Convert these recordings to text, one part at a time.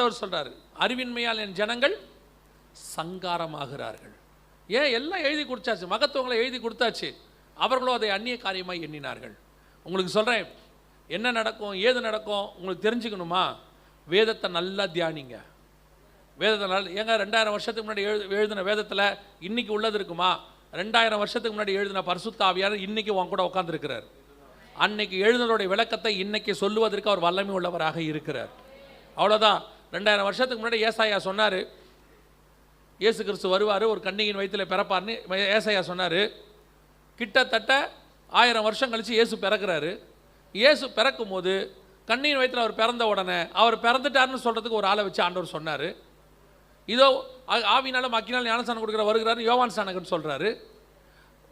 ஆண்டவர் சொல்கிறார் அறிவின்மையால் என் ஜனங்கள் சங்காரமாகிறார்கள். ஏன்? எல்லாம் எழுதி கொடுத்தாச்சு மகத்துவங்களை எழுதி கொடுத்தாச்சு. அவர்களும் அதை அந்நிய காரியமாக எண்ணினார்கள். உங்களுக்கு சொல்கிறேன் என்ன நடக்கும் ஏது நடக்கும் உங்களுக்கு தெரிஞ்சுக்கணுமா? வேதத்தை நல்லா தியானிங்க. வேதத்தை நல்ல ஏங்க ரெண்டாயிரம் வருஷத்துக்கு முன்னாடி எழு எழுதின வேதத்தில் இன்னைக்கு உள்ளது இருக்குமா? ரெண்டாயிரம் வருஷத்துக்கு முன்னாடி எழுதின பரிசுத்தாவியார் இன்றைக்கி உன் கூட உட்காந்துருக்கிறார் அன்னைக்கு எழுதினருடைய விளக்கத்தை இன்னைக்கு சொல்லுவதற்கு அவர் வல்லமை உள்ளவராக இருக்கிறார். அவ்வளோதான் ரெண்டாயிரம் வருஷத்துக்கு முன்னாடி ஏசாயா சொன்னார் இயேசு கிறிஸ்து வருவார் ஒரு கண்ணியின் வயிற்றில் பிறப்பார்னு ஏசாயா சொன்னார். கிட்டத்தட்ட ஆயிரம் வருஷம் கழித்து இயேசு பிறக்கிறாரு. இயேசு பிறக்கும் போது கண்ணியின் வயிற்றில் அவர் பிறந்த உடனே அவர் பிறந்துட்டாருன்னு சொல்கிறதுக்கு ஒரு ஆளை வச்சு ஆண்டவர் சொன்னார். இதோ ஆ- ஆவினாலும் அக்கினால் ஞானஸ்தானம் கொடுக்குற வருகிறாரு யோவான் ஸ்நானகன் சொல்கிறாரு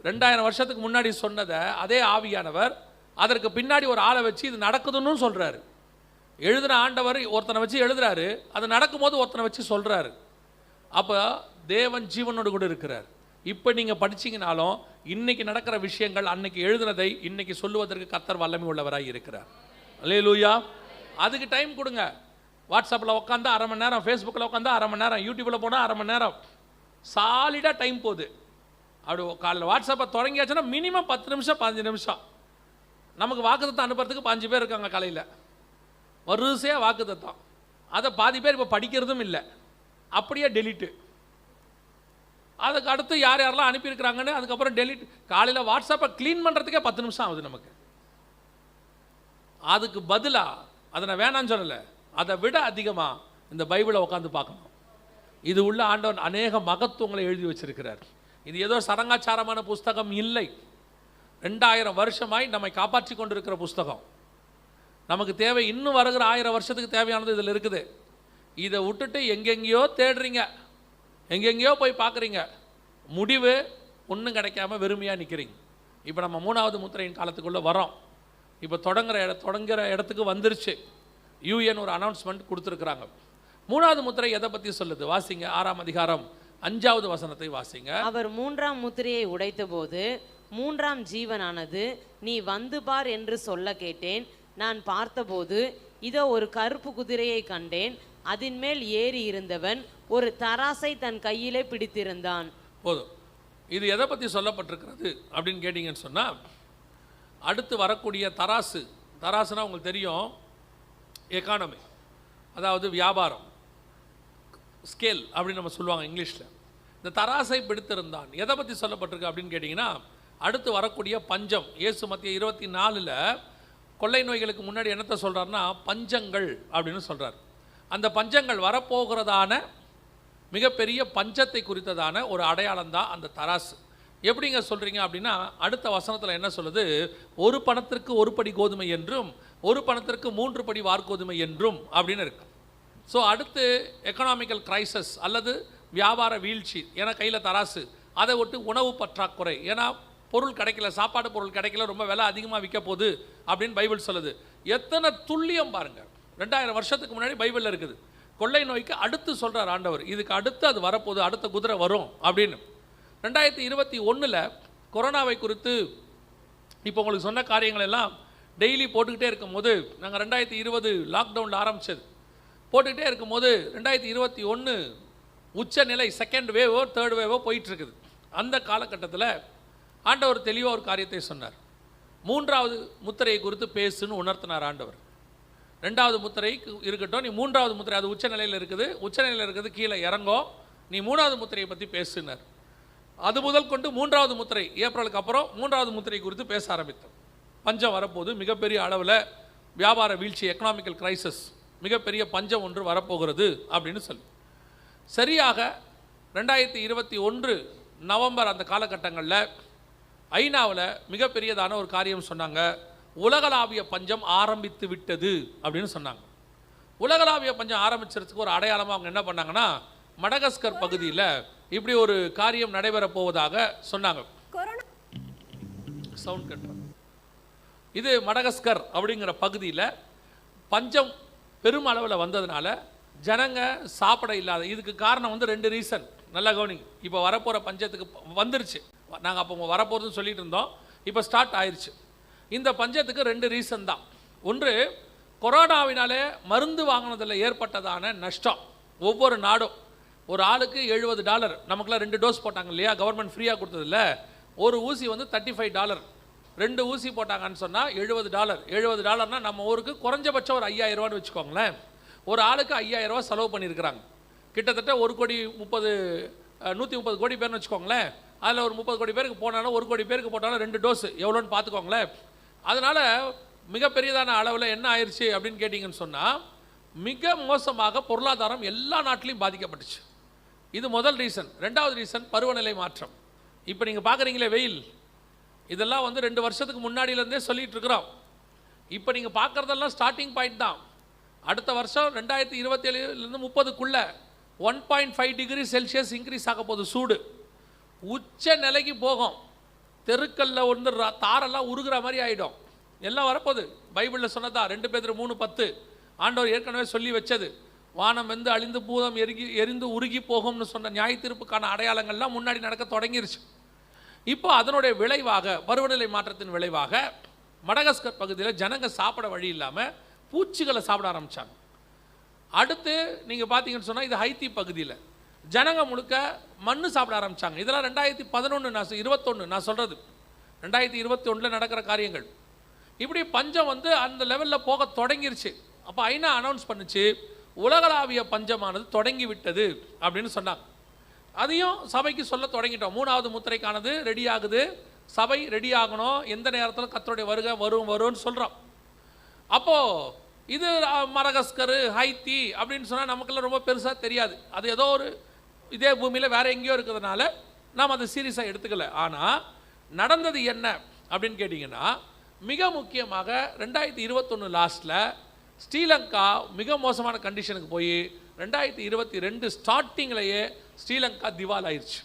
ரெண்டாயிரம் வருஷத்துக்கு முன்னாடி சொன்னதை அதே ஆவியானவர் அதற்கு பின்னாடி ஒரு ஆளை வச்சு இது நடக்குதுன்னு சொல்கிறாரு எழுதுன ஆண்டவர் ஒருத்தனை வச்சு எழுதுறாரு. அது நடக்கும்போது ஒருத்தனை வச்சு சொல்கிறாரு அப்போ தேவன் ஜீவனோடு கூட இருக்கிறார். இப்போ நீங்கள் படிச்சீங்கனாலும் இன்னைக்கு நடக்கிற விஷயங்கள் அன்னைக்கு எழுதுனதை இன்னைக்கு சொல்லுவதற்கு கத்தர் வல்லமை உள்ளவராக இருக்கிறார். அல்லே லூயா அதுக்கு டைம் கொடுங்க. வாட்ஸ்அப்பில் உட்காந்தா அரை மணி நேரம் ஃபேஸ்புக்கில் உட்காந்தா அரை மணி நேரம் யூடியூப்பில் போனால் அரை மணி நேரம். சாலிடாக டைம் போகுது. அப்படி காலையில் வாட்ஸ்அப்பை தொடங்கியாச்சுன்னா மினிமம் பத்து நிமிஷம் பாஞ்சு நிமிஷம். நமக்கு வாக்குத்தத்தை அனுப்புறதுக்கு பாஞ்சு பேர் இருக்காங்க காலையில். வரிசையாக வாக்குத்தத்தம் அதை பாதி பேர் இப்போ படிக்கிறதும் இல்லை. அப்படியே டெலிட்டு அதுக்கு அடுத்து யார் யாரெல்லாம் அனுப்பியிருக்கிறாங்கன்னு அதுக்கப்புறம் டெலிட் காலையில் வாட்ஸ்அப்பை க்ளீன் பண்ணுறதுக்கே பத்து நிமிஷம் ஆகுது நமக்கு. அதுக்கு பதிலாக அதை நான் வேணான்னு சொல்லலை அதை விட அதிகமாக இந்த பைபிளை உட்காந்து பார்க்கணும். இது உள்ள ஆண்டவன் அநேக மகத்துவங்களை எழுதி வச்சிருக்கிறார். இது ஏதோ சடங்காச்சாரமான புஸ்தகம் இல்லை. ரெண்டாயிரம் வருஷமாய் நம்மை காப்பாற்றி கொண்டிருக்கிற புஸ்தகம். நமக்கு தேவை இன்னும் வருகிற ஆயிரம் வருஷத்துக்கு தேவையானது இதில் இருக்குது. இதை விட்டுட்டு எங்கெங்கேயோ தேடுறீங்க. எங்கெங்கேயோ போய் பார்க்குறீங்க. முடிவு ஒன்றும் கிடைக்காம வெறுமையாக நிற்கிறீங்க இப்போ நம்ம மூணாவது முத்திரையின் காலத்துக்குள்ளே வரோம் இப்போ தொடங்குற இட தொடங்குற இடத்துக்கு வந்துருச்சு. யூஎன் ஒரு அனௌன்ஸ்மெண்ட் கொடுத்துருக்குறாங்க. மூணாவது முத்திரை எதை பற்றி சொல்லுது? வாசிங்க. ஆறாம் அதிகாரம் அஞ்சாவது வசனத்தை வாசிங்க. அவர் மூன்றாம் முத்திரையை உடைத்த போது மூன்றாம் ஜீவனானது நீ வந்து பார் என்று சொல்ல கேட்டேன். நான் பார்த்தபோது இதோ ஒரு கருப்பு குதிரையை கண்டேன். அதன் மேல் ஏறி இருந்தவன் ஒரு தராசை தன் கையிலே பிடித்திருந்தான். போதும். இது எதை பற்றி சொல்லப்பட்டிருக்கிறது அப்படின்னு கேட்டிங்கன்னு சொன்னால் அடுத்து வரக்கூடிய தராசு தராசுனா உங்களுக்கு தெரியும் எக்கானமி அதாவது வியாபாரம் ஸ்கேல் அப்படின்னு நம்ம சொல்லுவாங்க இங்கிலீஷில். இந்த தராசை பிடித்திருந்தான். எதை பற்றி சொல்லப்பட்டிருக்கு அப்படின்னு கேட்டிங்கன்னா அடுத்து வரக்கூடிய பஞ்சம் இயேசு மத்திய இருபத்தி நாலில் கொள்ளை நோய்களுக்கு முன்னாடி என்னத்தை சொல்கிறாருன்னா பஞ்சங்கள் அப்படின்னு சொல்கிறார் அந்த பஞ்சங்கள் வரப்போகிறதான மிகப்பெரிய பஞ்சத்தை குறித்ததான ஒரு அடையாளம் தான் அந்த தராசு. எப்படிங்க சொல்கிறீங்க அப்படின்னா அடுத்த வசனத்தில் என்ன சொல்லுது? ஒரு பணத்திற்கு ஒரு படி கோதுமை என்றும் ஒரு பணத்திற்கு மூன்று படி வார்கோதுமை என்றும் அப்படின்னு இருக்கு. ஸோ அடுத்து எக்கனாமிக்கல் கிரைசஸ் அல்லது வியாபார வீழ்ச்சி ஏன்னா கையில் தராசு. அதை விட்டு உணவு பற்றாக்குறை. ஏன்னா பொருள் கிடைக்கல சாப்பாடு பொருள் கிடைக்கல ரொம்ப விலை அதிகமாக விற்க போகுது அப்படின்னு பைபிள் சொல்லுது. எத்தனை துல்லியம் பாருங்கள் ரெண்டாயிரம் வருஷத்துக்கு முன்னாடி பைபிளில் இருக்குது. கொள்ளை நோய்க்கு அடுத்து சொல்கிறார் ஆண்டவர் இதுக்கு அடுத்து அது வரப்போகுது அடுத்த குதிரை வரும் அப்படின்னு. ரெண்டாயிரத்தி இருபத்தி ஒன்றில் கொரோனாவை குறித்து இப்போ உங்களுக்கு சொன்ன காரியங்கள் எல்லாம் டெய்லி போட்டுக்கிட்டே இருக்கும்போது நாங்கள் ரெண்டாயிரத்தி இருபது லாக்டவுனில் ஆரம்பித்தது போட்டுக்கிட்டே இருக்கும்போது ரெண்டாயிரத்தி இருபத்தி ஒன்று உச்சநிலை செகண்ட் வேவோ தேர்ட் வேவோ போயிட்டுருக்குது அந்த காலகட்டத்தில் ஆண்டவர் தெளிவாக ஒரு காரியத்தை சொன்னார். மூன்றாவது முத்திரையை குறித்து பேசுன்னு உணர்த்தினார் ஆண்டவர். ரெண்டாவது முத்திரை இருக்கட்டும் நீ மூன்றாவது முத்திரை அது உச்சநிலையில் இருக்குது உச்சநிலையில் இருக்குது கீழே இறங்கும் நீ மூணாவது முத்திரையை பற்றி பேசுனார். அது முதல் கொண்டு மூன்றாவது முத்திரை ஏப்ரலுக்கு அப்புறம் மூன்றாவது முத்திரை குறித்து பேச ஆரம்பித்தோம். பஞ்சம் வரப்போது மிகப்பெரிய அளவில் வியாபார வீழ்ச்சி எக்கனாமிக்கல் கிரைசஸ் மிகப்பெரிய பஞ்சம் ஒன்று வரப்போகிறது அப்படின்னு சொல்லி. சரியாக ரெண்டாயிரத்தி இருபத்தி ஒன்று நவம்பர் அந்த காலகட்டங்களில் ஐநாவில் மிகப்பெரியதான ஒரு காரியம் சொன்னாங்க. உலகளாவிய பஞ்சம் ஆரம்பித்து விட்டது அப்படின்னு சொன்னாங்க. உலகளாவிய பஞ்சம் ஆரம்பிச்சதுக்கு ஒரு அடையாளமாக அவங்க என்ன பண்ணாங்கன்னா மடகஸ்கர் பகுதியில் இப்படி ஒரு காரியம் நடைபெறப் போவதாக சொன்னாங்க. சவுண்ட் கட்டுறாங்க இது மடகஸ்கர் அப்படிங்கிற பகுதியில் பஞ்சம் பெரும் அளவில் வந்ததுனால ஜனங்க சாப்பிட இல்லாத இதுக்கு காரணம் வந்து ரெண்டு ரீசன் நல்லா கவனிங்க. இப்போ வரப்போகிற பஞ்சத்துக்கு வந்துருச்சு. நாங்கள் அப்போ வரப்போகிறதுன்னு சொல்லிட்டு இருந்தோம். இப்போ ஸ்டார்ட் ஆயிடுச்சு இந்த பஞ்சத்துக்கு ரெண்டு ரீசன் தான். ஒன்று கொரோனாவினாலே மருந்து வாங்கினதில் ஏற்பட்டதான நஷ்டம் ஒவ்வொரு நாடும். ஒரு ஆளுக்கு எழுபது டாலர். நமக்குலாம் ரெண்டு டோஸ் போட்டாங்க இல்லையா? கவர்மெண்ட் ஃப்ரீயாக கொடுத்ததில்ல ஒரு ஊசி வந்து தேர்ட்டி ஃபைவ் டாலர். ரெண்டு ஊசி போட்டாங்கன்னு சொன்னால் எழுபது டாலர். எழுபது டாலர்னால் நம்ம ஊருக்கு குறைஞ்சபட்சம் ஒரு ஐயாயிரரூவான்னு வச்சுக்கோங்களேன். ஒரு ஆளுக்கு ஐயாயிரரூவா செலவு பண்ணியிருக்கிறாங்க. கிட்டத்தட்ட ஒரு கோடி முப்பது நூற்றி முப்பது கோடி பேர்னு வச்சுக்கோங்களேன். அதில் ஒரு முப்பது கோடி பேருக்கு போனாலும் ஒரு கோடி பேருக்கு போட்டாலும் ரெண்டு டோஸ் எவ்வளோன்னு பார்த்துக்கோங்களேன். அதனால் மிகப்பெரியதான அளவில் என்ன ஆயிடுச்சு அப்படின்னு கேட்டிங்கன்னு சொன்னால் மிக மோசமாக பொருளாதாரம் எல்லா நாட்டிலையும் பாதிக்கப்பட்டுச்சு. இது முதல் ரீசன் ரெண்டாவது ரீசன் பருவநிலை மாற்றம். இப்போ நீங்கள் பார்க்குறீங்களே வெயில். இதெல்லாம் வந்து ரெண்டு வருஷத்துக்கு முன்னாடியிலேருந்தே சொல்லிகிட்ருக்குறோம் இருக்கிறோம். இப்போ நீங்கள் பார்க்குறதெல்லாம் ஸ்டார்டிங் பாயிண்ட் தான். அடுத்த வருஷம் ரெண்டாயிரத்தி இருபத்தேழுலேருந்து முப்பதுக்குள்ளே one point five degree Celsius increase ஆக போகுது சூடு. உச்ச நிலைக்கு போகும். தெருக்கல்ல வந்து தாரெல்லாம் உருகிற மாதிரி ஆகிடும் எல்லாம் வரப்போகுது. பைபிளில் சொன்னதா ரெண்டு பேர் மூணு பத்து. ஆண்டவர் ஏற்கனவே சொல்லி வச்சது. வானம் வந்து அழிந்து பூதம் எரிகி எரிந்து உருகி போகும்னு சொன்ன நியாய தீர்ப்புக்கான அடையாளங்கள்லாம் முன்னாடி நடக்க தொடங்கிருச்சு. இப்போ அதனுடைய விளைவாக பருவநிலை மாற்றத்தின் விளைவாக மடகஸ்கர் பகுதியில் ஜனங்க சாப்பிட வழி இல்லாமல் பூச்சிகளை சாப்பிட ஆரம்பித்தாங்க அடுத்து நீங்கள் பார்த்தீங்கன்னு சொன்னால் இது ஹைத்தி பகுதியில். ஜனங்க முழுக்க மண் சாப்பிட ஆரம்பித்தாங்க இதெல்லாம் ரெண்டாயிரத்தி பதினொன்று நான் இருபத்தொன்று நான் சொல்கிறது ரெண்டாயிரத்தி இருபத்தி ஒன்றில் நடக்கிற காரியங்கள். இப்படி பஞ்சம் வந்து அந்த லெவலில் போக தொடங்கிருச்சு. அப்போ ஐநா அனௌன்ஸ் பண்ணுச்சு உலகளாவிய பஞ்சமானது தொடங்கி விட்டது அப்படின்னு சொன்னாங்க. அதையும் சபைக்கு சொல்ல தொடங்கிட்டோம். மூணாவது முத்திரைக்கானது ரெடி ஆகுது. சபை ரெடி ஆகணும். எந்த நேரத்தில் கத்தருடைய வருகை வரும் வரும்னு சொல்கிறோம் அப்போது இது மரகஸ்கரு ஹைத்தி அப்படின்னு சொன்னால் நமக்கெல்லாம் ரொம்ப பெருசாக தெரியாது. அது ஏதோ ஒரு இதே பூமியில் வேறு எங்கேயோ இருக்கிறதுனால நாம் அதை சீரியஸாக எடுத்துக்கல. ஆனால் நடந்தது என்ன அப்படின்னு கேட்டிங்கன்னா மிக முக்கியமாக ரெண்டாயிரத்தி இருபத்தொன்று லாஸ்ட்டில் ஸ்ரீலங்கா மிக மோசமான கண்டிஷனுக்கு போய் ரெண்டாயிரத்தி இருபத்தி ரெண்டு ஸ்டார்டிங்லேயே ஸ்ரீலங்கா திவால் ஆயிடுச்சு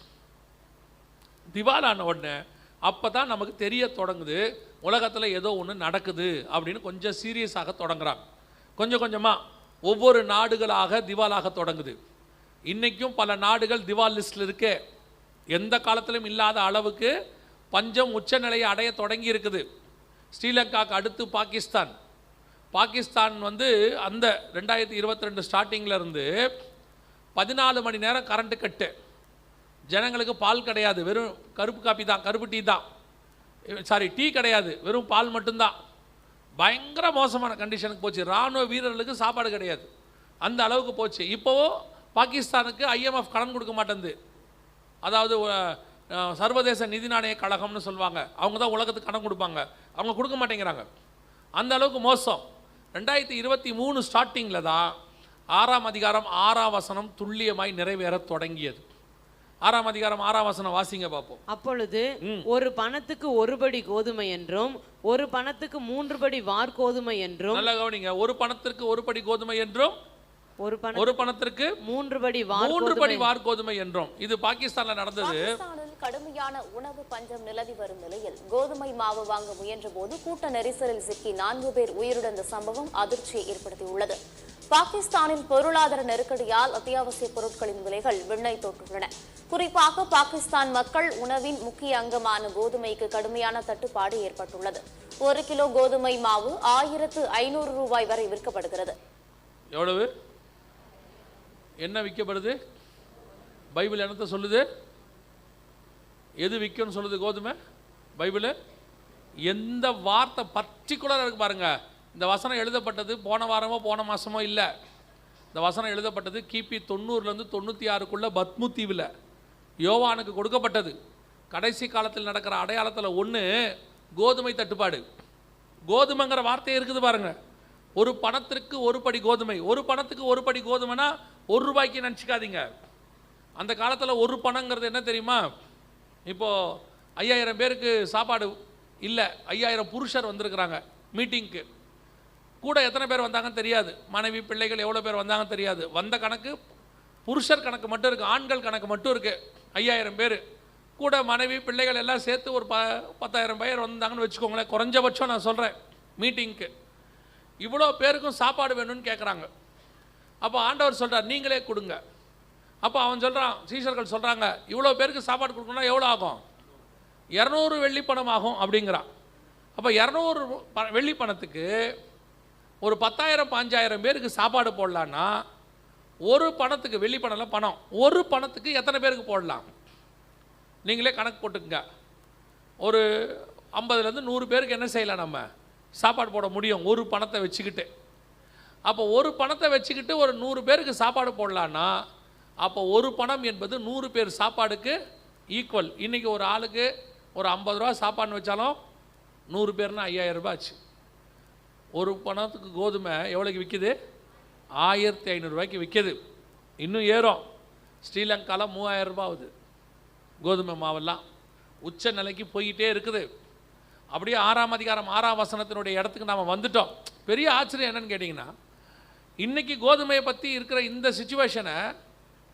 திவாலான உடனே அப்போ தான் நமக்கு தெரிய தொடங்குது உலகத்தில் ஏதோ ஒன்று நடக்குது அப்படின்னு கொஞ்சம் சீரியஸாக தொடங்குறாங்க. கொஞ்சம் கொஞ்சமாக ஒவ்வொரு நாடுகளாக திவாலாக தொடங்குது. இன்றைக்கும் பல நாடுகள் திவால் லிஸ்ட்டில் இருக்கு. எந்த காலத்திலும் இல்லாத அளவுக்கு பஞ்சம் உச்சநிலையை அடைய தொடங்கி இருக்குது. ஸ்ரீலங்காவுக்கு அடுத்து பாகிஸ்தான். பாகிஸ்தான் வந்து அந்த ரெண்டாயிரத்தி இருபத்தி ரெண்டு ஸ்டார்டிங்கில் இருந்து பதினாலு மணி நேரம் கரண்ட்டு கட்டு ஜனங்களுக்கு பால் கிடையாது. வெறும் கருப்பு காப்பி தான் கருப்பு டீ தான். சாரி டீ கிடையாது. வெறும் பால் மட்டும்தான். பயங்கர மோசமான கண்டிஷனுக்கு போச்சு. ராணுவ வீரர்களுக்கு சாப்பாடு கிடையாது. அந்த அளவுக்கு போச்சு. இப்போவும் பாகிஸ்தானுக்கு ஐஎம்எஃப் கடன் கொடுக்க மாட்டேங்குது. அதாவது சர்வதேச நிதி நாணய கழகம்னு சொல்லுவாங்க. அவங்க தான் உலகத்துக்கு கடன் கொடுப்பாங்க. அவங்க கொடுக்க மாட்டேங்கிறாங்க. அந்த அளவுக்கு மோசம். ரெண்டாயிரத்தி இருபத்தி மூணு ஸ்டார்டிங்கில் தான் ஆறாம் அதிகாரம் ஆறாம் வசனம் துல்லியமாய் நிறைவேறத் தொடங்கியது. ஆறாம் அதிகாரம் ஆறாம் வசனம் வாசிங்க பார்ப்போம் அப்பொழுது ஒரு பணத்துக்கு ஒரு படி கோதுமை என்றும் ஒரு பணத்துக்கு மூன்று படி வார்கோதுமை என்றும் நல்லா கவனிங்க. ஒரு பணத்திற்கு ஒரு படி கோதுமை என்றும் ஒரு பண ஒரு பணத்திற்கு மூன்று படி மூன்று படி வார்கோதுமை என்றும். இது பாகிஸ்தான்ல நடந்தது. கடுமையான உணவு பஞ்சம் நிலவி வரும் நிலையில் கோதுமை மாவு வாங்க முயன்றபோது கூட்ட நெரிசலில் சிக்கி நான்கு பேர் உயிரிழந்த சம்பவம் அதிர்ச்சியை ஏற்படுத்தியுள்ளது. பாகிஸ்தானின் பொருளாதார நெருக்கடியால் அத்தியாவசிய பொருட்களின் விலைகள் விண்ணை தொட்டுள்ளன குறிப்பாக பாகிஸ்தான் மக்கள் உணவின் முக்கிய அங்கமான கோதுமைக்கு கடுமையான தட்டுப்பாடு ஏற்பட்டுள்ளது. ஒரு கிலோ கோதுமை மாவு ஆயிரத்து ஐநூறு ரூபாய் வரை விற்கப்படுகிறது. எவ்வளவு? என்ன விற்கப்படுது? பைபிள் என்னத்தை சொல்லுது? எது விற்கும்னு சொல்லுது கோதுமை? பைபிள்? எந்த வார்த்தை பர்டிகுலராக இருக்கு பாருங்கள் இந்த வசனம் எழுதப்பட்டது போன வாரமோ போன மாதமோ இல்லை. இந்த வசனம் எழுதப்பட்டது கிபி தொண்ணூறுலேருந்து தொண்ணூற்றி ஆறுக்குள்ளே பத்மு தீவில். யோவானுக்கு கொடுக்கப்பட்டது. கடைசி காலத்தில் நடக்கிற அடையாளத்தில் ஒன்று கோதுமை தட்டுப்பாடு. கோதுமைங்கிற வார்த்தை இருக்குது பாருங்க. ஒரு பணத்திற்கு ஒரு படி கோதுமை. ஒரு பணத்துக்கு ஒரு படி கோதுமைனா ஒரு ரூபாய்க்கு நினச்சிக்காதீங்க. அந்த காலத்தில் ஒரு பணங்கிறது என்ன தெரியுமா? இப்போது ஐயாயிரம் பேருக்கு சாப்பாடு இல்லை ஐயாயிரம் புருஷர் வந்திருக்கிறாங்க மீட்டிங்க்கு. கூட எத்தனை பேர் வந்தாங்கன்னு தெரியாது. மனைவி பிள்ளைகள் எவ்வளோ பேர் வந்தாங்கன்னு தெரியாது. வந்த கணக்கு புருஷர் கணக்கு மட்டும் இருக்குது ஆண்கள் கணக்கு மட்டும் இருக்குது ஐயாயிரம் பேர். கூட மனைவி பிள்ளைகள் எல்லாம் சேர்த்து ஒரு ப பத்தாயிரம் பேர் வந்தாங்கன்னு வச்சுக்கோங்களேன். குறைஞ்சபட்சம் நான் சொல்கிறேன் மீட்டிங்க்கு. இவ்வளோ பேருக்கும் சாப்பாடு வேணும்னு கேட்குறாங்க அப்போ ஆண்டவர் சொல்கிறார் நீங்களே கொடுங்க. அப்போ அவன் சொல்கிறான் சீசர்கள் சொல்கிறாங்க இவ்வளோ பேருக்கு சாப்பாடு கொடுக்கணும்னா எவ்வளோ ஆகும்? இரநூறு வெள்ளி பணம் ஆகும் அப்படிங்கிறான். அப்போ இரநூறு ப வெள்ளி பணத்துக்கு ஒரு பத்தாயிரம் பாஞ்சாயிரம் பேருக்கு சாப்பாடு போடலான்னா ஒரு பணத்துக்கு வெள்ளி பணம்ல பணம். ஒரு பணத்துக்கு எத்தனை பேருக்கு போடலாம்? நீங்களே கணக்கு போட்டுக்கங்க. ஒரு ஐம்பதுலேருந்து நூறு பேருக்கு என்ன செய்யலாம் நம்ம? சாப்பாடு போட முடியும் ஒரு பணத்தை வச்சுக்கிட்டு. அப்போ ஒரு பணத்தை வச்சுக்கிட்டு ஒரு நூறு பேருக்கு சாப்பாடு போடலான்னா அப்போ ஒரு பணம் என்பது நூறு பேர் சாப்பாடுக்கு ஈக்குவல் இன்றைக்கி ஒரு ஆளுக்கு ஒரு ஐம்பது ரூபா சாப்பாடுன்னு வச்சாலும் நூறு பேர்னா ஐயாயிரம் ரூபாய் ஆச்சு. ஒரு பணத்துக்கு கோதுமை எவ்வளோக்கு விற்கிது ஆயிரத்தி ஐநூறுரூவாய்க்கு விற்கிது இன்னும் ஏறும். ஸ்ரீலங்காவில் மூவாயிரம் ரூபா ஆகுது. கோதுமை மாவெல்லாம் உச்ச நிலைக்கு போய்கிட்டே இருக்குது. அப்படியே ஆறாம் அதிகாரம் ஆறாம் வசனத்தினுடைய இடத்துக்கு நாம் வந்துட்டோம். பெரிய ஆச்சரியம் என்னன்னு கேட்டிங்கன்னா இன்னைக்கு கோதுமையை பற்றி இருக்கிற இந்த சுச்சுவேஷனை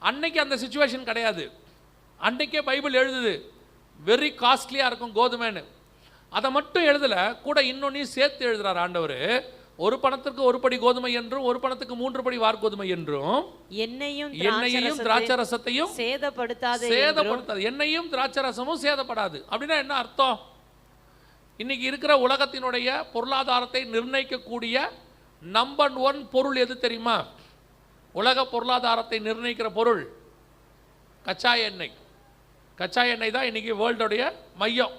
அன்னைக்கு அந்த சுச்சுவேஷன் கிடையாது. அன்னைக்கே பைபிள் எழுதுது வெரி காஸ்ட்லியாக இருக்கும் கோதுமைன்னு. அதை மட்டும் எழுதலை கூட இன்னொன்னையும் சேர்த்து எழுதுறார் ஆண்டவர். ஒரு பணத்திற்கு ஒரு படி கோதுமை என்றும் ஒரு பணத்துக்கு மூன்று படி வார்கோதுமை என்றும் எண்ணெயும் எண்ணெயையும் திராட்சை ரசத்தையும் சேதப்படுத்தாதே சேதப்படுத்தாது. எண்ணெயும் திராட்சை ரசமும் சேதப்படாது. அப்படின்னா என்ன அர்த்தம்? இன்னைக்கு இருக்கிற உலகத்தினுடைய பொருளாதாரத்தை நிர்ணயிக்கக்கூடிய நம்பர் ஒன் பொருள் எது தெரியுமா? உலக பொருளாதாரத்தை நிர்ணயிக்கிற பொருள் கச்சா எண்ணெய். கச்சா எண்ணெய் தான் இன்னைக்கு வேர்ல்டுடைய மையம்.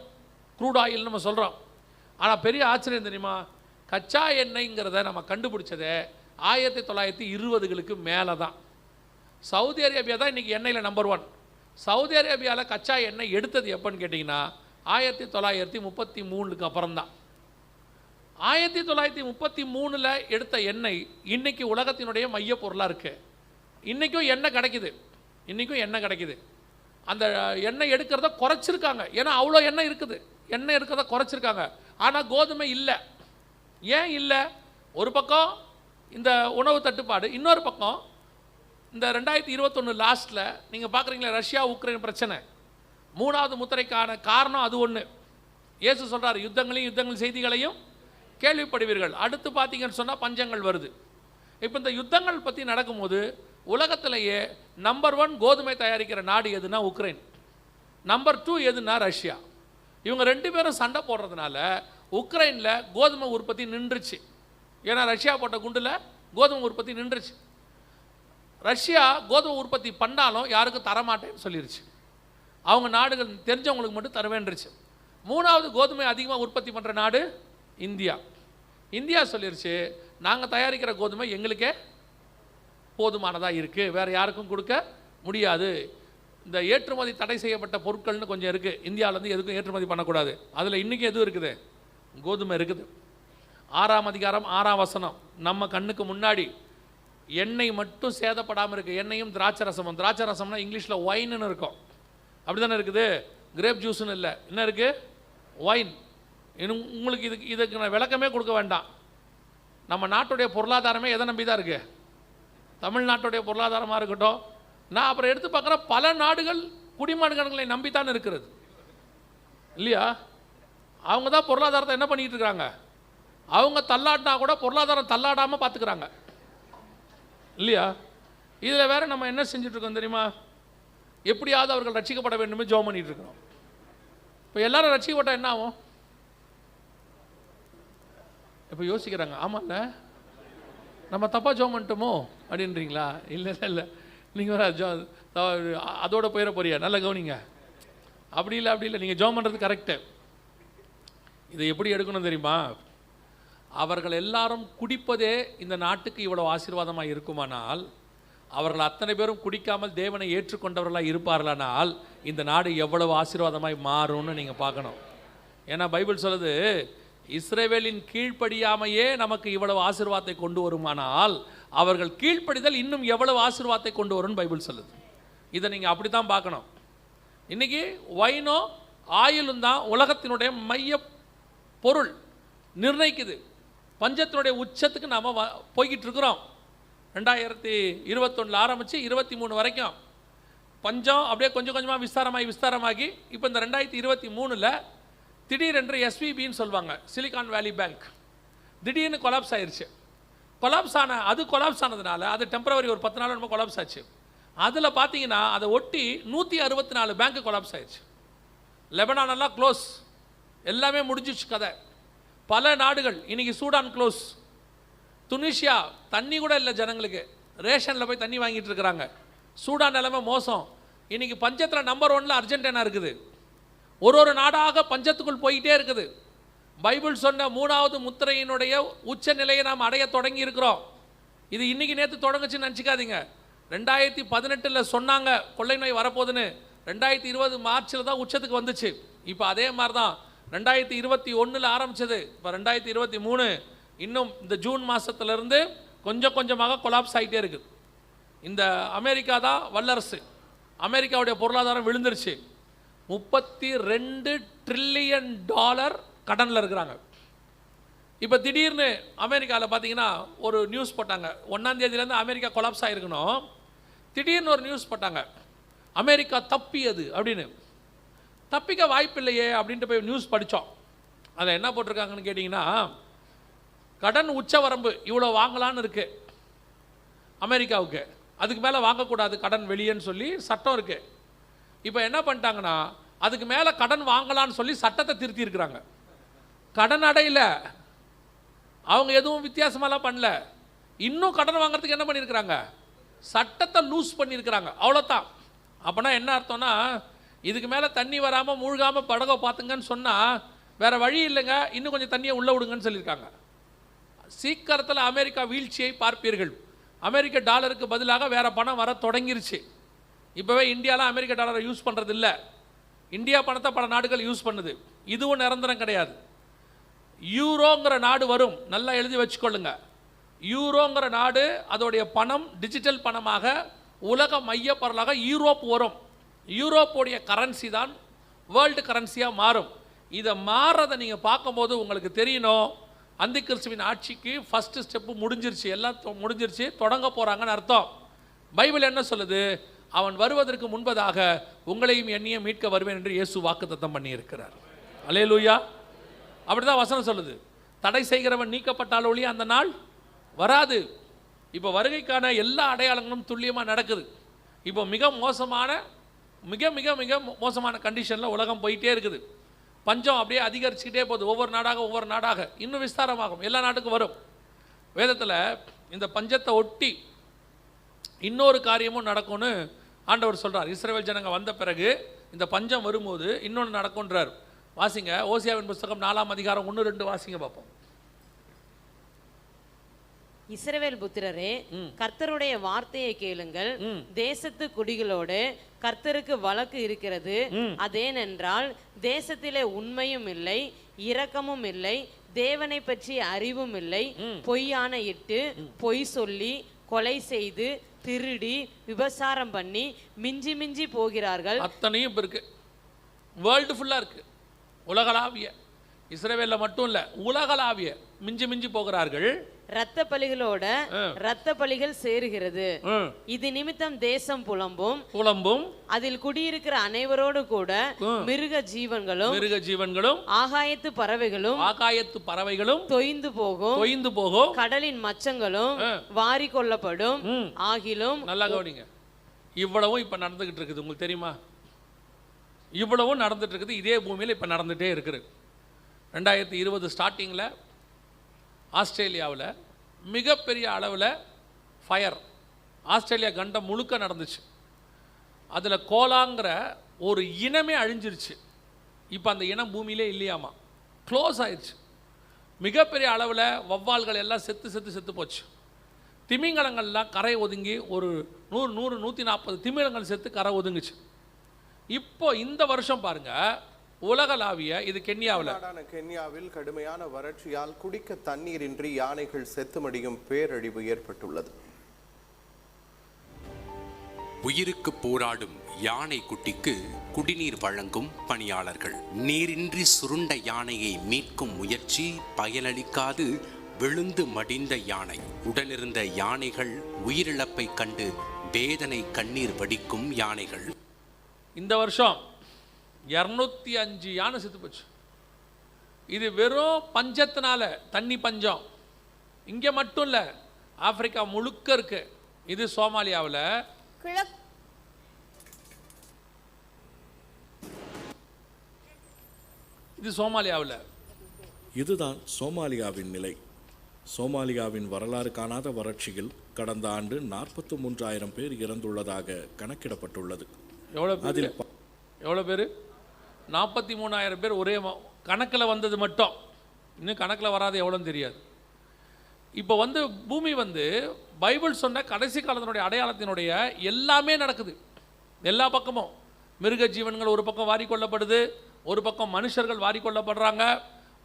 க்ரூட் ஆயில் நம்ம சொல்கிறோம் ஆனால் பெரிய ஆச்சரியம் தெரியுமா? கச்சா எண்ணெய்ங்கிறத நம்ம கண்டுபிடிச்சதே ஆயிரத்தி தொள்ளாயிரத்தி இருபதுகளுக்கு மேலே தான் சவுதி அரேபியா தான் இன்றைக்கி எண்ணெயில் நம்பர் ஒன் சவுதி அரேபியாவில் கச்சா எண்ணெய் எடுத்தது எப்போன்னு கேட்டிங்கன்னா ஆயிரத்தி தொள்ளாயிரத்தி முப்பத்தி மூணுக்கு அப்புறம் தான் ஆயிரத்தி தொள்ளாயிரத்தி முப்பத்தி மூணில் எடுத்த எண்ணெய் இன்றைக்கி உலகத்தினுடைய மைய பொருளாக இருக்குது இன்றைக்கும் எண்ணெய் கிடைக்குது. இன்றைக்கும் எண்ணெய் கிடைக்குது. அந்த எண்ணெய் எடுக்கிறத குறைச்சிருக்காங்க. ஏன்னா அவ்வளோ எண்ணெய் இருக்குது. எண்ணெய் எடுக்கிறத குறைச்சிருக்காங்க. ஆனால் கோதுமை இல்லை. ஏன் இல்லை? ஒரு பக்கம் இந்த உணவு தட்டுப்பாடு இன்னொரு பக்கம் இந்த ரெண்டாயிரத்தி இருபத்தொன்று லாஸ்ட்டில் நீங்கள் பார்க்குறீங்களே ரஷ்யா உக்ரைன் பிரச்சனை. மூணாவது முத்திரைக்கான காரணம் அது ஒன்று இயேசு சொல்கிறார் யுத்தங்களையும் யுத்தங்கள் செய்திகளையும் கேள்விப்படுவீர்கள். அடுத்து பார்த்தீங்கன்னு சொன்னால் பஞ்சங்கள் வருது. இப்போ இந்த யுத்தங்கள் பற்றி நடக்கும்போது உலகத்திலேயே நம்பர் ஒன் கோதுமை தயாரிக்கிற நாடு எதுனா உக்ரைன். நம்பர் டூ எதுனா ரஷ்யா. இவங்க ரெண்டு பேரும் சண்டை போடுறதுனால உக்ரைனில் கோதுமை உற்பத்தி நின்றுச்சு. ஏன்னா ரஷ்யா போட்ட குண்டில் கோதுமை உற்பத்தி நின்றுச்சு. ரஷ்யா கோதுமை உற்பத்தி பண்ணாலும் யாருக்கும் தரமாட்டேன்னு சொல்லிருச்சு. அவங்க நாடுகள் தெரிஞ்சவங்களுக்கு மட்டும் தருவேன்றுச்சு. மூணாவது கோதுமை அதிகமாக உற்பத்தி பண்ணுற நாடு இந்தியா. இந்தியா சொல்லிருச்சு நாங்கள் தயாரிக்கிற கோதுமை எங்களுக்கே போதுமானதாக இருக்குது வேறு யாருக்கும் கொடுக்க முடியாது. இந்த ஏற்றுமதி தடை செய்யப்பட்ட பொருட்கள்னு கொஞ்சம் இருக்குது இந்தியாவிலேருந்து எதுக்கும் ஏற்றுமதி பண்ணக்கூடாது. அதில் இன்றைக்கி எதுவும் இருக்குது? கோதுமை இருக்குது. ஆறாம் அதிகாரம் ஆறாம் வசனம். நம்ம கண்ணுக்கு முன்னாடி எண்ணெய் மட்டும் சேதப்படாமல் இருக்குது எண்ணெயும் திராட்சை ரசமும் திராட்சை ரசம்னா இங்கிலீஷில் ஒயின்னு இருக்கும். அப்படி தானே இருக்குது? கிரேப் ஜூஸ்னு இல்லை. என்ன இருக்குது ஒயின் இன்னும் உங்களுக்கு இதுக்கு இதுக்கு நான் விளக்கமே கொடுக்க வேண்டாம். நம்ம நாட்டுடைய பொருளாதாரமே எதை நம்பி தான் இருக்குது தமிழ்நாட்டுடைய பொருளாதாரமாக இருக்கட்டும். நான் அப்புறம் எடுத்து பார்க்குறேன் பல நாடுகள் குடிமகன்களை நம்பித்தான் இருக்கிறது. இல்லையா? அவங்க தான் பொருளாதாரத்தை என்ன பண்ணிட்டு அவங்க தள்ளாடினா கூட பொருளாதாரம் தள்ளாடாமல் பார்த்துக்கிறாங்க. இல்லையா? இதில் வேறு நம்ம என்ன செஞ்சிட்ருக்கோம் தெரியுமா? எப்படியாவது அவர்கள் ரட்சிக்கப்பட வேண்டுமே ஜோம் பண்ணிகிட்டு இருக்கிறோம். இப்போ எல்லோரும் ரட்சிக்கப்பட்டால் என்ன ஆகும்? இப்போ யோசிக்கிறாங்க ஆமாம்ல நம்ம தப்பாக ஜோம் பண்ணிட்டோமோ? அப்படின்றீங்களா? இல்லை இல்லை இல்லை. நீங்கள் வேற ஜோ த- அதோட போயிட போறியா? நல்லா கவனிங்க. அப்படி இல்லை அப்படி இல்லை. நீங்கள் ஜோம் பண்ணுறது கரெக்டு இதை எப்படி எடுக்கணும் தெரியுமா? அவர்கள் எல்லாரும் குடிப்பதே இந்த நாட்டுக்கு இவ்வளோ ஆசீர்வாதமாக இருக்குமானால் அவர்கள் அத்தனை பேரும் குடிக்காமல் தேவனை ஏற்றுக்கொண்டவர்களாக இருப்பார்களானால் இந்த நாடு எவ்வளவு ஆசீர்வாதமாய் மாறும்னு நீங்கள் பார்க்கணும். ஏன்னா பைபிள் சொல்லுது இஸ்ரேவேலின் கீழ்ப்படியாமையே நமக்கு இவ்வளவு ஆசிர்வாதத்தை கொண்டு வருமானால் அவர்கள் கீழ்ப்படிதல் இன்னும் எவ்வளவு ஆசிர்வாதத்தை கொண்டு வரும்னு பைபிள் சொல்லுது. இதை நீங்கள் அப்படி தான் பார்க்கணும். இன்னைக்கு வைனோ ஆயிலும் தான் உலகத்தினுடைய மைய பொருள் நிர்ணயிக்குது. பஞ்சத்தினுடைய உச்சத்துக்கு நாம் போய்கிட்டு இருக்கிறோம் ரெண்டாயிரத்தி இருபத்தொன்னில் ஆரம்பித்து இருபத்தி மூணு வரைக்கும். பஞ்சம் அப்படியே கொஞ்சம் கொஞ்சமாக விஸ்தாரமாகி விஸ்தாரமாகி இப்போ இந்த ரெண்டாயிரத்தி இருபத்தி மூணில் திடீரென்று எஸ்விபின்னு சொல்லுவாங்க சிலிகான் வேலி பேங்க் திடீர்னு கொலாப்ஸ் ஆயிடுச்சு கொலாப்ஸ் ஆன அது கொலாப்ஸ் ஆனதுனால அது டெம்பரவரி ஒரு பத்து நாள் ரொம்ப கொலாப்ஸ் ஆச்சு. அதில் பார்த்தீங்கன்னா அதை ஒட்டி நூற்றி அறுபத்தி நாலு பேங்க்கு கொலாப்ஸ் ஆயிடுச்சு லெபனானெல்லாம் க்ளோஸ் எல்லாமே முடிஞ்சிச்சு கதை. பல நாடுகள் இன்றைக்கி சூடான் க்ளோஸ் துனிஷியா தண்ணி கூட இல்லை ஜனங்களுக்கு. ரேஷனில் போய் தண்ணி வாங்கிட்டு இருக்கிறாங்க. சூடான் நிலைமை மோசம். இன்றைக்கி பஞ்சத்தில் நம்பர் ஒன்ல அர்ஜென்டினா இருக்குது. ஒரு ஒரு நாடாக பஞ்சத்துக்குள் போயிட்டே இருக்குது. பைபிள் சொன்ன மூணாவது முத்திரையினுடைய உச்ச நிலையை நாம் அடைய தொடங்கி இருக்கிறோம். இது இன்னைக்கு நேற்று தொடங்குச்சுன்னு நினச்சிக்காதீங்க. ரெண்டாயிரத்தி பதினெட்டில் சொன்னாங்க கொள்ளை நோய் வரப்போகுதுன்னு. ரெண்டாயிரத்தி இருபது மார்ச்சில் தான் உச்சத்துக்கு வந்துச்சு. இப்போ அதே மாதிரி தான் ரெண்டாயிரத்தி இருபத்தி ஒன்றில் ஆரம்பிச்சது. இப்போ ரெண்டாயிரத்தி இருபத்தி மூணு இன்னும் இந்த ஜூன் மாதத்துலேருந்து கொஞ்சம் கொஞ்சமாக கொலாப்ஸ் ஆகிட்டே இருக்குது. இந்த அமெரிக்கா தான் வல்லரசு. அமெரிக்காவுடைய பொருளாதாரம் விழுந்துருச்சு. முப்பத்தி ரெண்டு ட்ரில்லியன் டாலர் கடனில் இருக்கிறாங்க. இப்போ திடீர்னு அமெரிக்காவில் பார்த்தீங்கன்னா ஒரு நியூஸ் போட்டாங்க. ஒன்றாம் தேதியிலேருந்து அமெரிக்கா கொலாப்ஸ் ஆகிருக்கணும் திடீர்னு ஒரு நியூஸ் போட்டாங்க. அமெரிக்கா தப்பியது அப்படின்னு. தப்பிக்க வாய்ப்பில்லையே அப்படின்ட்டு போய் நியூஸ் படித்தோம் அதை என்ன போட்டிருக்காங்கன்னு கேட்டிங்கன்னா கடன் உச்சவரம்பு இவ்வளோ வாங்கலான்னு இருக்குது அமெரிக்காவுக்கு. அதுக்கு மேலே வாங்கக்கூடாது கடன் வெளியேன்னு சொல்லி சட்டம் இருக்குது இப்போ என்ன பண்ணிட்டாங்கன்னா அதுக்கு மேலே கடன் வாங்கலான்னு சொல்லி சட்டத்தை திருத்தி இருக்கிறாங்க கடன் அடையில. அவங்க எதுவும் வித்தியாசமாலாம் பண்ணல. இன்னும் கடன் வாங்குறதுக்கு என்ன பண்ணியிருக்கிறாங்க? சட்டத்தை லூஸ் பண்ணியிருக்கிறாங்க. அவ்வளோதான் அப்போனா என்ன அர்த்தம்னா இதுக்கு மேலே தண்ணி வராமல் மூழ்காமல் படகை பார்த்துங்கன்னு சொன்னால் வேறு வழி இல்லைங்க. இன்னும் கொஞ்சம் தண்ணியை உள்ளே விடுங்கன்னு சொல்லியிருக்காங்க. சீக்கிரத்தில் அமெரிக்கா வீழ்ச்சியை பார்ப்பீர்கள். அமெரிக்க டாலருக்கு பதிலாக வேறு பணம் வர தொடங்கிருச்சு. இப்போவே இந்தியாலாம் அமெரிக்க டாலரை யூஸ் பண்ணுறது இல்லை இந்தியா பணத்தை பல நாடுகள் யூஸ் பண்ணுது. இதுவும் நிரந்தரம் கிடையாது. யூரோங்கிற நாடு வரும். நல்லா எழுதி வச்சுக்கொள்ளுங்க. யூரோங்கிற நாடு அதோடைய பணம் டிஜிட்டல் பணமாக உலக மைய பொருளாக யூரோப் வரும். யூரோப்போடைய கரன்சி தான் வேர்ல்டு கரன்சியாக மாறும். இதை மாறுறதை நீங்கள் பார்க்கும்போது உங்களுக்கு தெரியணும். அந்தி கிறிஸ்துவின் ஆட்சிக்கு ஃபஸ்ட்டு ஸ்டெப்பு முடிஞ்சிருச்சு. எல்லாம் முடிஞ்சிருச்சு. தொடங்க போகிறாங்கன்னு அர்த்தம். பைபிள் என்ன சொல்லுது? அவன் வருவதற்கு முன்பதாக உங்களையும் என்னையும் மீட்க வருவேன் என்று இயேசு வாக்குத்தத்தம் பண்ணியிருக்கிறார். அலேலூயா அப்படிதான் வசனம் சொல்லுது. தடை செய்கிறவன் நீக்கப்பட்டால் ஒழிய அந்த நாள் வராது. இப்போ வருகைக்கான எல்லா அடையாளங்களும் துல்லியமாக நடக்குது. இப்போ மிக மோசமான மிக மிக மிக மோசமான கண்டிஷனில் உலகம் போயிட்டே இருக்குது. பஞ்சம் அப்படியே அதிகரிச்சுக்கிட்டே போகுது. ஒவ்வொரு நாடாக ஒவ்வொரு நாடாக. இன்னும் விஸ்தாரமாகும். எல்லா நாட்டுக்கும் வரும். வேதத்தில் இந்த பஞ்சத்தை ஒட்டி இன்னொரு காரியமும் நடக்கும்னு ஆண்டவர் சொல்றார் இஸ்ரவேல் ஜனங்க வந்த பிறகு இந்த பஞ்சம் வரும்போது இன்னொன்று நடக்கும்ன்றார். வாசிங்க ஓசியாவின் புஸ்தகம் நாலாம் அதிகாரம் ஒன்று ரெண்டு வாசிங்க பார்ப்போம். இஸ்ரவேல் புத்திரரே கர்த்தருடைய வார்த்தையை கேளுங்கள். தேசத்து குடிகளோடு கர்த்தருக்கு வழக்கு இருக்கிறது. அதேனென்றால் தேசத்திலே உண்மையும் இல்லை இரக்கமும் இல்லை தேவனை பற்றி அறிவும் இல்லை. பொய்யான இட்டு பொய் சொல்லி கொலை செய்து திருடி விபசாரம் பண்ணி மிஞ்சி மிஞ்சி போகிறார்கள். அத்தனையும் இப்போ இருக்கு. வேர்ல்டு ஃபுல்லாக இருக்கு. உலகளாவிய. இஸ்ரேவேலில் மட்டும் இல்லை உலகளாவிய மிஞ்சி மிஞ்சி போகிறார்கள். இரத்த பலிகளோட இரத்த பலிகள் சேருகிறது. இது நிமித்தம் தேசம் புலம்பும். புலம்பும். அதில் குடியிருக்கிற அனைவரோடு கூட மிருக ஜீவன்களும் மிருக ஜீவன்களும் ஆகாயத்து பறவைகளும் ஆகாயத்து பறவைகளும் தொய்ந்து போகும். தொய்ந்து போகும். கடலின் மச்சங்களும் வாரி கொள்ளப்படும். ஆகிலும் நல்லா கவனிங்க. இவ்வளவும் இப்போ நடந்துகிட்டு இருக்குது. உங்களுக்கு தெரியுமா? இவ்வளவும் நடந்துட்டு இருக்குது. இதே பூமியில் இப்போ நடந்துகிட்டே இருக்குது. ரெண்டாயிரத்தி இருபது ஸ்டார்டிங்கில் ஆஸ்திரேலியாவில் மிகப்பெரிய அளவில் ஃபயர் ஆஸ்திரேலியா கண்டம் முழுக்க நடந்துச்சு. அதில் கோலாங்கிற ஒரு இனமே அழிஞ்சிருச்சு. இப்போ அந்த இனம் பூமியிலே இல்லையாமா? க்ளோஸ் ஆயிடுச்சு மிகப்பெரிய அளவில் வவ்வால்கள் எல்லாம் செத்து செத்து செத்து போச்சு. திமிங்கலங்கள்லாம் கரை ஒதுங்கி ஒரு நூறு நூறு நூற்றி நாற்பது திமிங்கலங்கள் செத்து கரை ஒதுங்குச்சு. இப்போ இந்த வருஷம் பாருங்கள் உலகளாவிய இது கென்யாவில். கென்யாவில் கடுமையான வறட்சியால் குடிக்க தண்ணீரின்றி யானைகள் செத்து மடியும் பேரழிவு ஏற்பட்டுள்ளது. உயிருக்கு போராடும் யானை குட்டிக்கு குடிநீர் வழங்கும் பணியாளர்கள். நீரின்றி சுருண்ட யானையை மீட்கும் முயற்சி பயனளிக்காது. விழுந்து மடிந்த யானை உடனிருந்த யானைகள் உயிரிழப்பை கண்டு வேதனை கண்ணீர் வடிக்கும் யானைகள். இந்த வருஷம் இரநூத்தி அஞ்சு யானை செத்து போச்சு. இது வெறும் பஞ்சத்தினால தண்ணி பஞ்சம். இங்கே மட்டும் இல்லை ஆப்பிரிக்கா முழுக்க இருக்கு. இது சோமாலியாவில். கிழக்கு இது சோமாலியாவில். இதுதான் சோமாலியாவின் நிலை. சோமாலியாவின் வரலாறு காணாத வறட்சியில் கடந்த ஆண்டு நாற்பத்தி மூன்றாயிரம் பேர் இறந்துள்ளதாக கணக்கிடப்பட்டுள்ளது. எவ்வளோ பேர்? அதில் எவ்வளோ பேர்? நாற்பத்தி மூணாயிரம் பேர் ஒரே கணக்கில் வந்தது மட்டும். இன்னும் கணக்கில் வராது எவ்வளோன்னு தெரியாது. இப்போ வந்து பூமி வந்து பைபிள் சொன்ன கடைசி காலத்தினுடைய அடையாளத்தினுடைய எல்லாமே நடக்குது. எல்லா பக்கமும். மிருக ஜீவன்கள் ஒரு பக்கம் வாரிக்கொள்ளப்படுது ஒரு பக்கம் மனுஷர்கள் வாரிக்கொள்ளப்படுறாங்க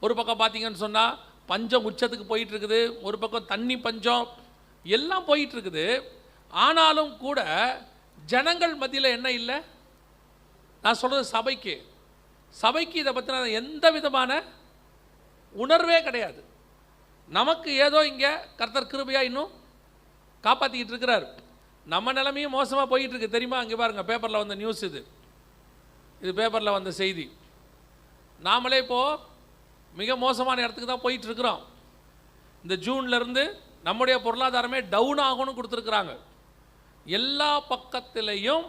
ஒரு பக்கம் பார்த்தீங்கன்னு சொன்னால் பஞ்சம் உச்சத்துக்கு போயிட்டு இருக்குது ஒரு பக்கம் தண்ணி பஞ்சம். எல்லாம் போயிட்டு இருக்குது ஆனாலும் கூட ஜனங்கள் மத்தியில் என்ன இல்லை? நான் சொல்கிறது சபைக்கு. சபைக்கு இதை பற்றின எந்த விதமான உணர்வே கிடையாது. நமக்கு ஏதோ இங்கே கர்த்தர் கிருபையா இன்னும் காப்பாற்றிக்கிட்டு இருக்கிறார். நம்ம நிலமையும் மோசமாக போயிட்டுருக்கு. தெரியுமா? அங்கே பாருங்க பேப்பரில் வந்த நியூஸ் இது. இது பேப்பரில் வந்த செய்தி. நாமளே இப்போது மிக மோசமான இடத்துக்கு தான் போயிட்டுருக்குறோம். இந்த ஜூன்ல இருந்து நம்முடைய பொருளாதாரமே டவுன் ஆகும்னு கொடுத்துருக்குறாங்க. எல்லா பக்கத்திலையும்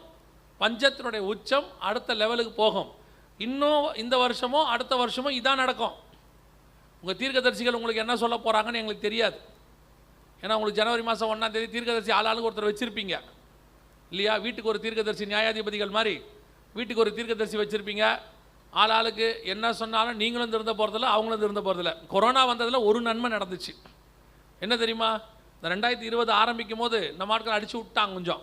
பஞ்சத்தினுடைய உச்சம் அடுத்த லெவலுக்கு போகும். இன்னும் இந்த வருஷமோ அடுத்த வருஷமோ இதான் நடக்கும். உங்கள் தீர்க்கதரிசிகள் உங்களுக்கு என்ன சொல்ல போகிறாங்கன்னு எங்களுக்கு தெரியாது. ஏன்னா உங்களுக்கு ஜனவரி மாதம் ஒன்றாம் தேதி தீர்க்கதரிசி ஆளாளுக்கு ஒருத்தர் வச்சுருப்பீங்க. இல்லையா? வீட்டுக்கு ஒரு தீர்க்கதரிசி நியாயாதிபதிகள் மாதிரி வீட்டுக்கு ஒரு தீர்க்கதரிசி வச்சுருப்பீங்க. ஆளாளுக்கு என்ன சொன்னாலும் நீங்களும் திருந்த போகிறதில்ல அவங்களும் திருந்த போகிறதில்ல கொரோனா வந்ததில் ஒரு நன்மை நடந்துச்சு. என்ன தெரியுமா? இந்த ரெண்டாயிரத்தி இருபது ஆரம்பிக்கும் போது நம்ம ஆட்கள் அடித்து விட்டாங்க கொஞ்சம்.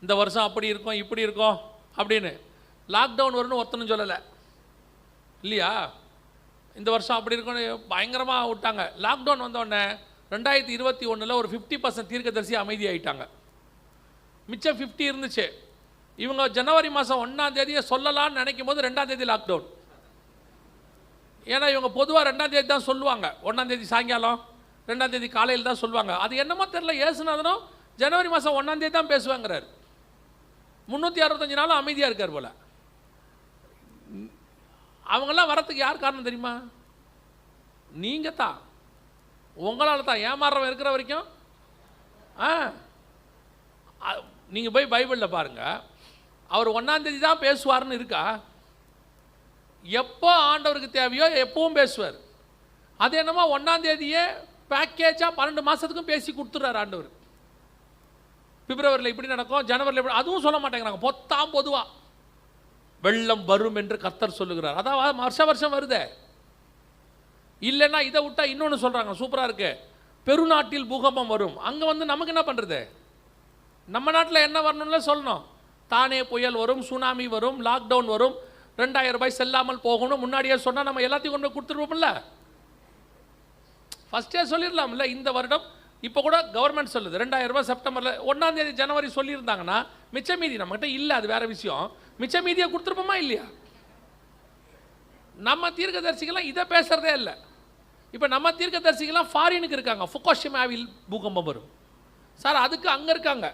இந்த வருஷம் அப்படி இருக்கும் இப்படி இருக்கும் அப்படின்னு. லாக்டவுன் வரும்னு ஒருத்தனும் சொல்லலை. இல்லையா? இந்த வருஷம் அப்படி இருக்கும்னு பயங்கரமாக விட்டாங்க. லாக்டவுன் வந்தோடனே ரெண்டாயிரத்தி இருபத்தி ஒன்றில் ஒரு ஃபிஃப்டி பர்சன்ட் தீர்க்கதரிசி அமைதியாயிட்டாங்க. மிச்சம் ஃபிஃப்டி இருந்துச்சு. இவங்க ஜனவரி மாதம் ஒன்றாம் தேதியை சொல்லலாம்னு நினைக்கும் போது ரெண்டாம் தேதி லாக்டவுன் ஏன்னா இவங்க பொதுவாக ரெண்டாம் தேதி தான் சொல்லுவாங்க. ஒன்றாம் தேதி சாயங்காலம் ரெண்டாம் தேதி காலையில் தான் சொல்லுவாங்க. அது என்னமோ தெரில ஏசுனாதனும் ஜனவரி மாதம் ஒன்றாம் தேதி தான் பேசுவாங்கிறார். முந்நூற்றி அறுபத்தஞ்சு நாளும் அமைதியாக இருக்கார் போல். அவங்கெல்லாம் வரத்துக்கு யார் காரணம் தெரியுமா? நீங்கள் தான் உங்களால் தான் ஏமாறுறவன் இருக்கிற வரைக்கும் ஆ நீங்கள் போய் பைபிளில் பாருங்கள் அவர் ஒன்றாந்தேதி தான் பேசுவார்னு இருக்கா? எப்போ ஆண்டவருக்கு தேவையோ எப்பவும் பேசுவார். அது என்னமோ ஒன்றாந்தேதியே பேக்கேஜாக பன்னெண்டு மாதத்துக்கும் பேசி கொடுத்துட்றாரு ஆண்டவர். பிப்ரவரியில் இப்படி நடக்கும் ஜனவரியில் இப்படி அதுவும் சொல்ல மாட்டேங்கிறாங்க. பொத்தாம் பொதுவாக வெள்ளம் வரும் என்று கர்த்தர் சொல்லுகிறார். அதான் வருஷ வருஷம் வருதே. இல்லைன்னா இதை விட்டா இன்னொன்று சொல்கிறாங்க சூப்பராக இருக்கு. பெருநாட்டில் பூகம்பம் வரும். அங்கே வந்து நமக்கு என்ன பண்ணுறது நம்ம நாட்டில் என்ன வரணும்ல சொல்லணும். தானே புயல் வரும் சுனாமி வரும் லாக்டவுன் வரும். ரெண்டாயிரம் ரூபாய் செல்லாமல் போகணும். முன்னாடியே சொன்னால் நம்ம எல்லாத்தையும் கொண்டு போய் கொடுத்துருவோம்ல. ஃபஸ்ட்டே சொல்லிடலாம்ல இந்த வருடம் இப்போ கூட கவர்மெண்ட் சொல்லுது ரெண்டாயிரம் ரூபாய் செப்டம்பரில் ஒன்றாம் தேதி ஜனவரி சொல்லியிருந்தாங்கன்னா மிச்ச மீதி நம்மகிட்ட இல்லை அது வேற விஷயம். மிச்ச மீதியை கொடுத்துருப்போமா இல்லையா? நம்ம தீர்க்கதரிசிகள்லாம் இதை பேசுகிறதே இல்லை. இப்போ நம்ம தீர்க்கதரிசிகள்லாம் ஃபாரினுக்கு இருக்காங்க. ஃபுகோஷிமாவில் பூகம்பம் வரும். சார் அதுக்கு அங்கே இருக்காங்க.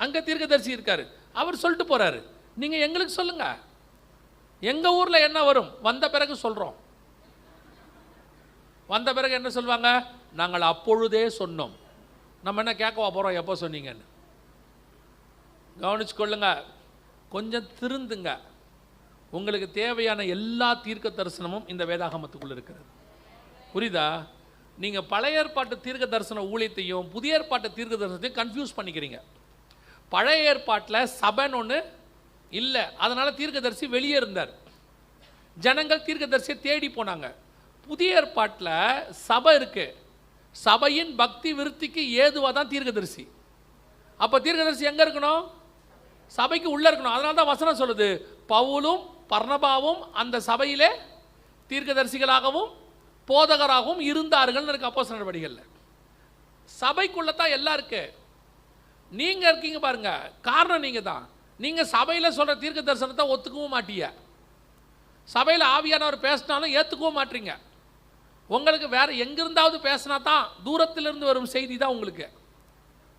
அங்கே தீர்க்கதரிசி இருக்கார். அவர் சொல்லிட்டு போகிறாரு நீங்கள் எங்களுக்கு சொல்லுங்கள் எங்கள் ஊரில் என்ன வரும்? வந்த பிறகு சொல்கிறோம் வந்த பிறகு என்ன சொல்லுவாங்க நாங்கள் அப்பொழுதே சொன்னோம். நம்ம என்ன கேட்கவா போகிறோம் எப்போ சொன்னீங்கன்னு? கவனிச்சுக்கொள்ளுங்க. கொஞ்சம் திருந்துங்க. உங்களுக்கு தேவையான எல்லா தீர்க்க தரிசனமும் இந்த வேதாகமத்துக்குள்ளே இருக்கிறது. புரியுதா? நீங்கள் பழைய ஏற்பாட்டு தீர்க்க தரிசன ஊழியத்தையும் புதிய ஏற்பாட்டு தீர்க்க தரிசனத்தையும் கன்ஃபியூஸ் பண்ணிக்கிறீங்க. பழைய ஏற்பாட்டில் சபைன்னு ஒன்று இல்லை. அதனால் தீர்க்கதரிசி வெளியே இருந்தார். ஜனங்கள் தீர்க்கதரிசியை தேடி போனாங்க. புதிய ஏற்பாட்டில் சபை இருக்குது சபையின் பக்தி விருத்திக்கு ஏதுவாக தான் தீர்க்கதரிசி. அப்போ தீர்க்கதரிசி எங்கே இருக்கணும்? சபைக்கு உள்ளே இருக்கணும். அதனால தான் வசனம் சொல்லுது. பவுலும் பர்ணபாவும் அந்த சபையிலே தீர்க்கதரிசிகளாகவும் போதகராகவும் இருந்தார்கள்னு இருக்கு அப்போ நடவடிக்கைகளில். சபைக்குள்ளே தான் எல்லாம் இருக்கு. நீங்கள் இருக்கீங்க பாருங்க. காரணம் நீங்கள் தான். நீங்கள் சபையில் சொல்கிற தீர்க்க தரிசனத்தை ஒத்துக்கவும் மாட்டீங்க சபையில் ஆவியானவர் பேசினாலும் ஏற்றுக்கவும் மாட்டீங்க உங்களுக்கு வேறு எங்கிருந்தாவது பேசினா தான் தூரத்திலிருந்து வரும் செய்தி தான் உங்களுக்கு.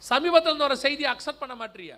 சமீபத்தில் இருந்து வர செய்தியை அக்செப்ட் பண்ண மாட்டீங்க.